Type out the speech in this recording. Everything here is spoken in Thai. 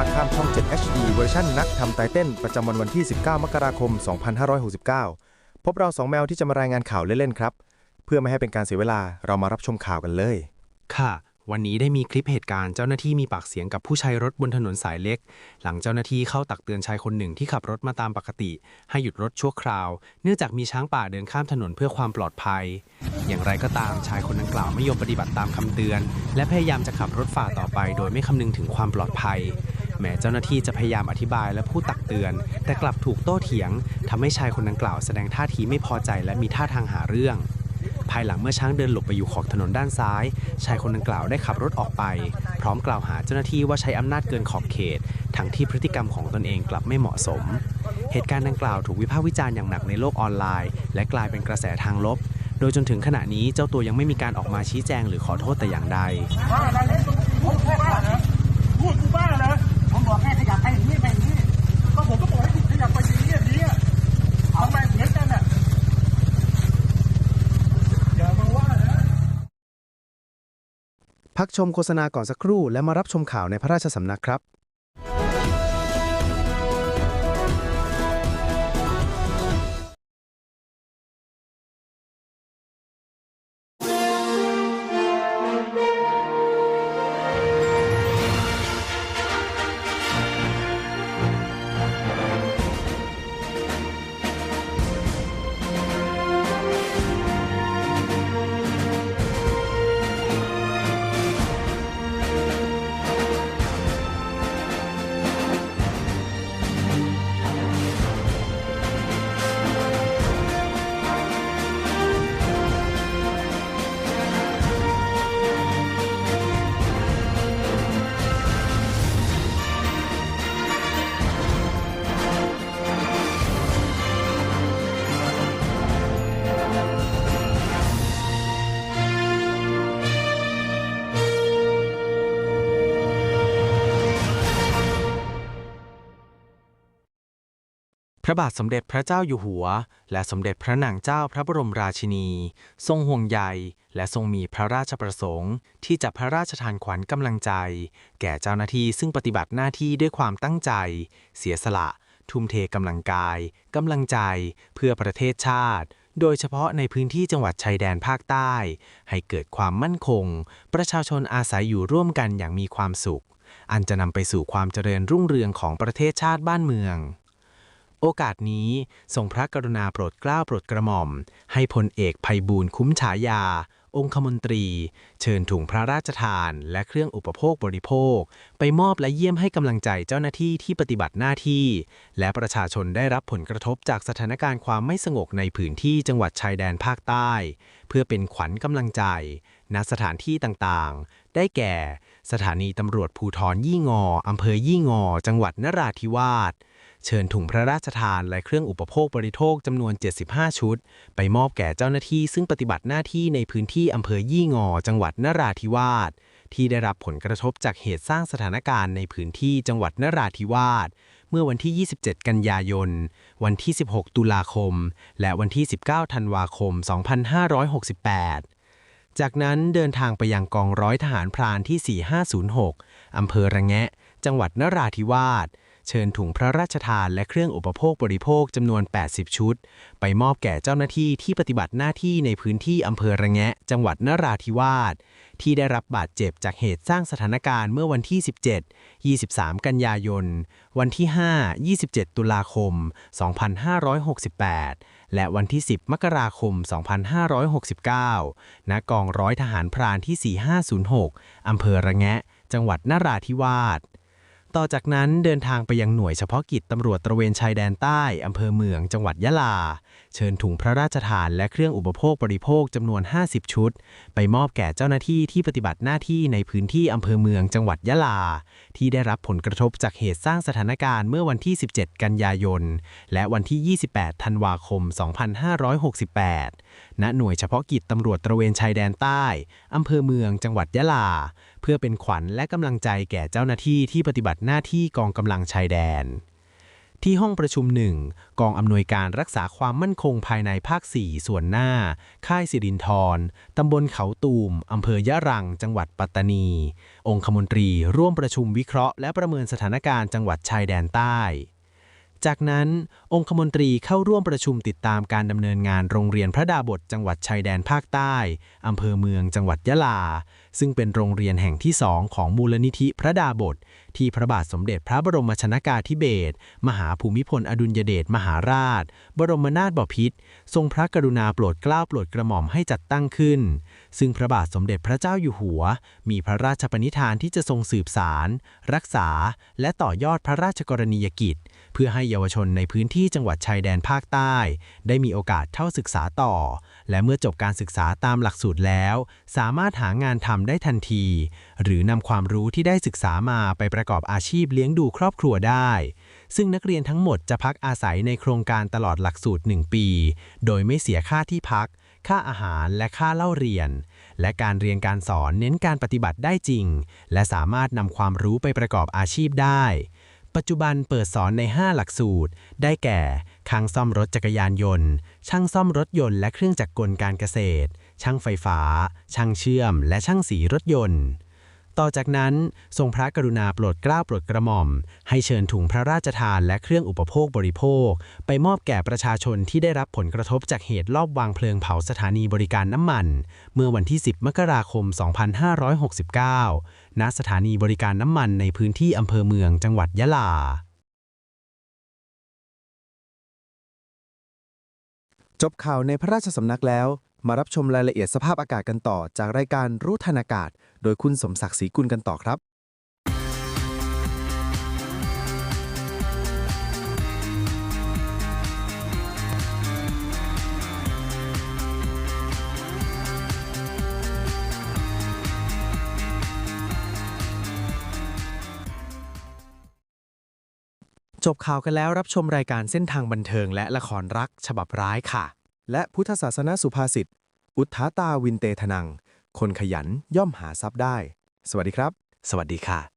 ภาคข้ามช่อง 7 HD เวอร์ชันนักทำไตเต้น ประจำวันวันที่ 19 มกราคม 2569 พบเราสองแมวที่จะมารายงานข่าวเล่น ๆ ครับ เพื่อไม่ให้เป็นการเสียเวลาเรามารับชมข่าวกันเลย ค่ะ วันนี้ได้มีคลิปเหตุการณ์เจ้าหน้าที่มีปากเสียงกับผู้ใช้รถบนถนนสายเล็ก หลังเจ้าหน้าที่เข้าตักเตือนชายคนหนึ่งที่ขับรถมาตามปกติ ให้หยุดรถชั่วคราว เนื่องจากมีช้างป่าเดินข้ามถนนเพื่อความปลอดภัย อย่างไรก็ตามชายคนดังกล่าวไม่ยอมปฏิบัติตามคำเตือน และพยายามจะขับรถฝ่าต่อไป โดยไม่คำนึงถึงความปลอดภัย แม้เจ้าหน้าที่จะพยายามอธิบายและพูดตักเตือน แต่กลับถูกโต้เถียงทำให้ชายคนดังกล่าวแสดงท่าทีไม่พอใจและมีท่าทางหาเรื่อง ภายหลังเมื่อช้างเดินหลบไปอยู่ขอบถนนด้านซ้าย ชายคนดังกล่าวได้ขับรถออกไป พร้อมกล่าวหาเจ้าหน้าที่ว่าใช้อำนาจเกินขอบเขต ทั้งที่พฤติกรรมของตนเองกลับไม่เหมาะสม เหตุการณ์ดังกล่าวถูกวิพากษ์วิจารณ์อย่างหนักในโลกออนไลน์ และกลายเป็นกระแสทางลบ โดยจนถึงขณะนี้เจ้าตัวยังไม่มีการออกมาชี้แจงหรือขอโทษแต่อย่างใด บ้าอะไรพูดบ้าเหรอพูดกูบ้าเหรอผมบอกแค่ขยับไปอย่างนี้ไปอย่างนี้ก็ผมก็บอกให้คุณขยับไปอย่างนี้อย่างนี้เอาไปเหมือนกันอะอย่ามาว่านะ พักชมโฆษณาก่อนสักครู่และมารับชมข่าวในพระราชสำนักครับ พระบาทสมเด็จพระเจ้าอยู่หัว และสมเด็จพระนางเจ้าพระบรมราชินี ทรงห่วงใยและทรงมีพระราชประสงค์ ที่จะพระราชทานขวัญกำลังใจ แก่เจ้าหน้าที่ซึ่งปฏิบัติหน้าที่ด้วยความตั้งใจ เสียสละ ทุ่มเทกำลังกายกำลังใจ เพื่อประเทศชาติ โดยเฉพาะในพื้นที่จังหวัดชายแดนภาคใต้ ให้เกิดความมั่นคง ประชาชนอาศัยอยู่ร่วมกันอย่างมีความสุข อันจะนำไปสู่ความเจริญรุ่งเรืองของประเทศชาติบ้านเมือง โอกาสนี้ทรงพระกรุณาโปรดเกล้าโปรดกระหม่อม ให้พลเอกภัยบูลย์คุ้มฉายา องคมนตรี เชิญถุงพระราชทาน และเครื่องอุปโภคบริโภค ไปมอบและเยี่ยมให้กำลังใจเจ้าหน้าที่ที่ปฏิบัติหน้าที่ และประชาชนได้รับผลกระทบจากสถานการณ์ความไม่สงบในพื้นที่จังหวัดชายแดนภาคใต้ เพื่อเป็นขวัญกำลังใจณสถานที่ต่างๆ ได้แก่ สถานีตำรวจภูทรยี่งออำเภอยี่งอ จังหวัดนราธิวาส เชิญถุงพระราชทานและเครื่องอุปโภคบริโภคจำนวน 75 ชุด ไปมอบแก่เจ้าหน้าที่ซึ่งปฏิบัติหน้าที่ในพื้นที่อำเภอยี่งอ จังหวัดนราธิวาสที่ได้รับผลกระทบจากเหตุสร้างสถานการณ์ในพื้นที่จังหวัดนราธิวาสเมื่อวันที่ 27 กันยายน วันที่ 16 ตุลาคม และวันที่ 19 ธันวาคม 2568จากนั้นเดินทางไปยังกองร้อยทหารพรานที่ 4506 อำเภอระแงะ จังหวัดนราธิวาส เชิญถุงพระราชทานและเครื่องอุปโภคบริโภคจำนวน 80 ชุด ไปมอบแก่เจ้าหน้าที่ที่ปฏิบัติหน้าที่ในพื้นที่อำเภอระแงะ จังหวัดนราธิวาส ที่ได้รับบาดเจ็บจากเหตุสร้างสถานการณ์เมื่อวันที่ 17 23 กันยายน วันที่ 5 27 ตุลาคม 2568 และวันที่ 10 มกราคม 2569 ณ กองร้อยทหารพรานที่ 4506 อำเภอระแงะ จังหวัดนราธิวาส ต่อจากนั้นเดินทางไปยังหน่วยเฉพาะกิจตำรวจตระเวนชายแดนใต้อำเภอเมืองจังหวัดยะลา เชิญถุงพระราชทานและเครื่องอุปโภคบริโภคจำนวน 50 ชุด ไปมอบแก่เจ้าหน้าที่ที่ปฏิบัติหน้าที่ในพื้นที่อำเภอเมืองจังหวัดยะลา ที่ได้รับผลกระทบจากเหตุสร้างสถานการณ์เมื่อวันที่ 17 กันยายน และวันที่ 28 ธันวาคม 2568 ณ หน่วยเฉพาะกิจตำรวจตระเวนชายแดนใต้อำเภอเมืองจังหวัดยะลา เพื่อเป็นขวัญและกำลังใจแก่เจ้าหน้าที่ที่ปฏิบัติหน้าที่กองกำลังชายแดน ที่ห้องประชุมหนึ่งกองอำนวยการรักษาความมั่นคงภายในภาค 4 ส่วนหน้า ค่ายสิรินทรตำบลเขาตูมอำเภอยะรัง จังหวัดปัตตานี องคมนตรีร่วมประชุมวิเคราะห์และประเมินสถานการณ์จังหวัดชายแดนใต้ จากนั้นองคมนตรีเข้าร่วมประชุมติดตามการดำเนินงานโรงเรียนพระดาบทจังหวัดชายแดนภาคใต้อำเภอเมืองจังหวัดยะลา ซึ่งเป็นโรงเรียนแห่งที่สองของมูลนิธิพระดาบท ที่พระบาทสมเด็จพระบรมชนากาธิเบศรมหาภูมิพลอดุลยเดชมหาราช บรมนาถบพิตรทรงพระกรุณาโปรดเกล้าโปรดกระหม่อมให้จัดตั้งขึ้น ซึ่งพระบาทสมเด็จพระเจ้าอยู่หัว มีพระราชปณิธานที่จะทรงสืบสาร รักษา และต่อยอดพระราชกรณียกิจ เพื่อให้เยาวชนในพื้นที่จังหวัดชายแดนภาคใต้ ได้มีโอกาสเข้าศึกษาต่อ และเมื่อจบการศึกษาตามหลักสูตรแล้ว สามารถหางานทำได้ทันที หรือนำความรู้ที่ได้ศึกษามาไปประกอบอาชีพเลี้ยงดูครอบครัวได้ ซึ่งนักเรียนทั้งหมดจะพักอาศัยในโครงการตลอดหลักสูตร 1 ปี โดยไม่เสียค่าที่พัก ค่าอาหารและค่าเล่าเรียน และการเรียนการสอนเน้นการปฏิบัติได้จริง และสามารถนำความรู้ไปประกอบอาชีพได้ ปัจจุบันเปิดสอนใน 5 หลักสูตร ได้แก่ช่างซ่อมรถจักรยานยนต์ ช่างซ่อมรถยนต์และเครื่องจักรกลการเกษตร ช่างไฟฟ้า ช่างเชื่อม และช่างสีรถยนต์ ต่อจากนั้นทรงพระกรุณาโปรดเกล้าโปรดกระหม่อม ให้เชิญถุงพระราชทานและเครื่องอุปโภคบริโภค ไปมอบแก่ประชาชนที่ได้รับผลกระทบจากเหตุลอบวางเพลิงเผาสถานีบริการน้ำมัน เมื่อวันที่ 10 มกราคม 2569 ณ สถานีบริการน้ำมันในพื้นที่อำเภอเมืองจังหวัดยะลาจบข่าวในพระราชสำนักแล้ว มารับชมรายละเอียดสภาพอากาศกันต่อ จากรายการรู้ทันอากาศ โดยคุณสมศักดิ์ศรีกุลกันต่อครับจบข่าวกันแล้วรับชมรายการเส้นทางบันเทิงและละครรักฉบับร้ายค่ะ และพุทธศาสนสุภาษิต อุทธาตาวินเตทนัง คนขยันย่อมหาทรัพย์ได้ สวัสดีครับ สวัสดีค่ะ